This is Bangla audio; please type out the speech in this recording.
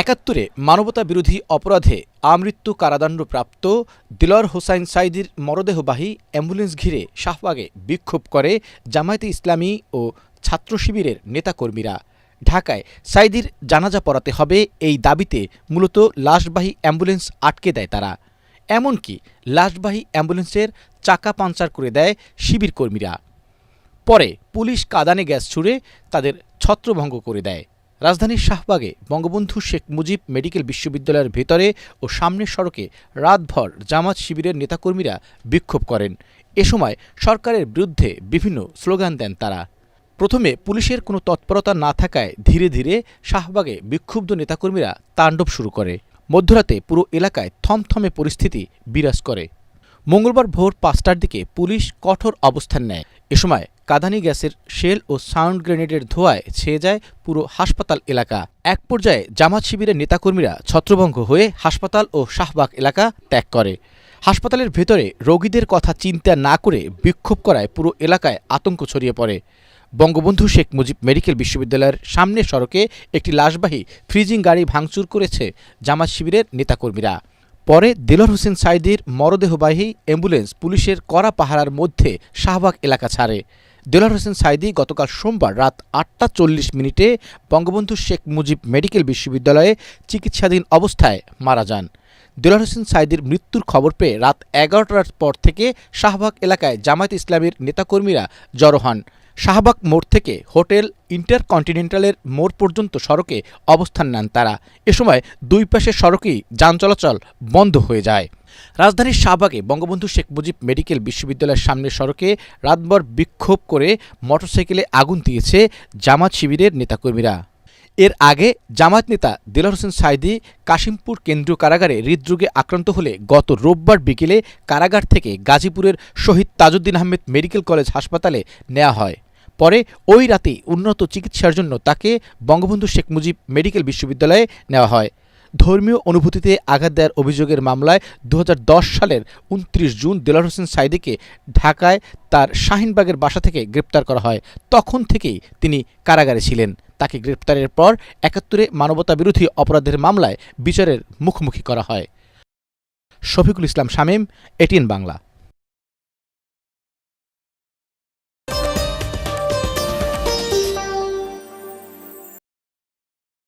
একাত্তরে মানবতা বিরোধী অপরাধে আমৃত্যু কারাদণ্ডপ্রাপ্ত দিলর হোসাইন সাইদির মরদেহবাহী অ্যাম্বুলেন্স ঘিরে শাহবাগে বিক্ষোভ করে জামায়াতে ইসলামী ও ছাত্র শিবিরের নেতাকর্মীরা। ঢাকায় সাইদির জানাজা পড়াতে হবে এই দাবিতে মূলত লাশবাহী অ্যাম্বুলেন্স আটকে দেয় তারা। এমনকি লাশবাহী অ্যাম্বুলেন্সের চাকা পাঞ্চার করে দেয় শিবির কর্মীরা পরে পুলিশ কাদানে গ্যাস ছুড়ে তাদের ছত্রভঙ্গ করে দেয়। রাজধানীর শাহবাগে বঙ্গবন্ধু শেখ মুজিব মেডিকেল বিশ্ববিদ্যালয়ের ভেতরে ও সামনের সড়কে রাতভর জামাত শিবিরের নেতাকর্মীরা বিক্ষোভ করেন। এ সময় সরকারের বিরুদ্ধে বিভিন্ন স্লোগান দেন তারা। প্রথমে পুলিশের কোনো তৎপরতা না থাকায় ধীরে ধীরে শাহবাগে বিক্ষুব্ধ নেতাকর্মীরা তাণ্ডব শুরু করে। মধ্যরাতে পুরো এলাকায় থমথমে পরিস্থিতি বিরাজ করে। মঙ্গলবার ভোর পাঁচটার দিকে পুলিশ কঠোর অবস্থান নেয়। এ সময় কাঁদানি গ্যাসের শেল ও সাউন্ড গ্রেনেডের ধোঁয়ায় ছেয়ে যায় পুরো হাসপাতাল এলাকা। এক পর্যায়ে জামাত শিবিরের নেতাকর্মীরা ছত্রভঙ্গ হয়ে হাসপাতাল ও শাহবাগ এলাকা ত্যাগ করে। হাসপাতালের ভেতরে রোগীদের কথা চিন্তা না করে বিক্ষোভ করায় পুরো এলাকায় আতঙ্ক ছড়িয়ে পড়ে। বঙ্গবন্ধু শেখ মুজিব মেডিকেল বিশ্ববিদ্যালয়ের সামনে সড়কে একটি লাশবাহী ফ্রিজিং গাড়ি ভাঙচুর করেছে জামাত শিবিরের নেতাকর্মীরা। পরে দিলর হোসেন সাইদির মরদেহবাহী অ্যাম্বুলেন্স পুলিশের কড়া পাহারার মধ্যে শাহবাগ এলাকা ছাড়ে। দেলার হোসেন সাইদি গতকাল সোমবার রাত আটটা চল্লিশ মিনিটে বঙ্গবন্ধু শেখ মুজিব মেডিকেল বিশ্ববিদ্যালয়ে চিকিৎসাধীন অবস্থায় মারা যান। দেলার হোসেন সাইদির মৃত্যুর খবর পেয়ে রাত এগারোটার পর থেকে শাহবাগ এলাকায় জামায়াত ইসলামের নেতাকর্মীরা জড়ো হন। শাহবাগ মোড় থেকে হোটেল ইন্টারকন্টিনেন্টালের মোড় পর্যন্ত সড়কে অবস্থান নেন তারা। এ সময় দুই পাশের সড়কেই যান চলাচল বন্ধ হয়ে যায়। রাজধানীর শাহবাগে বঙ্গবন্ধু শেখ মুজিব মেডিকেল বিশ্ববিদ্যালয়ের সামনের সড়কে রাতভর বিক্ষোভ করে মোটরসাইকেলে আগুন দিয়েছে জামাত শিবিরের নেতাকর্মীরা। এর আগে জামাত নেতা দিলার হোসেন সাইদি কাশিমপুর কেন্দ্রীয় কারাগারে হৃদরোগে আক্রান্ত হলে গত রোববার বিকেলে কারাগার থেকে গাজীপুরের শহীদ তাজউদ্দিন আহমেদ মেডিকেল কলেজ হাসপাতালে নেওয়া হয়। পরে ওই রাতে উন্নত চিকিৎসার জন্য তাকে বঙ্গবন্ধু শেখ মুজিব মেডিকেল বিশ্ববিদ্যালয়ে নেওয়া হয়। ধর্মীয় অনুভূতিতে আঘাত দেওয়ার অভিযোগের মামলায় দু হাজার দশ সালের উনত্রিশ জুন দেলার হোসেন সাইদিকে ঢাকায় তার শাহিনবাগের বাসা থেকে গ্রেপ্তার করা হয়। তখন থেকেই তিনি কারাগারে ছিলেন। তাকে গ্রেপ্তারের পর একাত্তরে মানবতাবিরোধী অপরাধের মামলায় বিচারের মুখোমুখি করা হয়। শফিকুল ইসলাম শামীম, এটিএন বাংলা।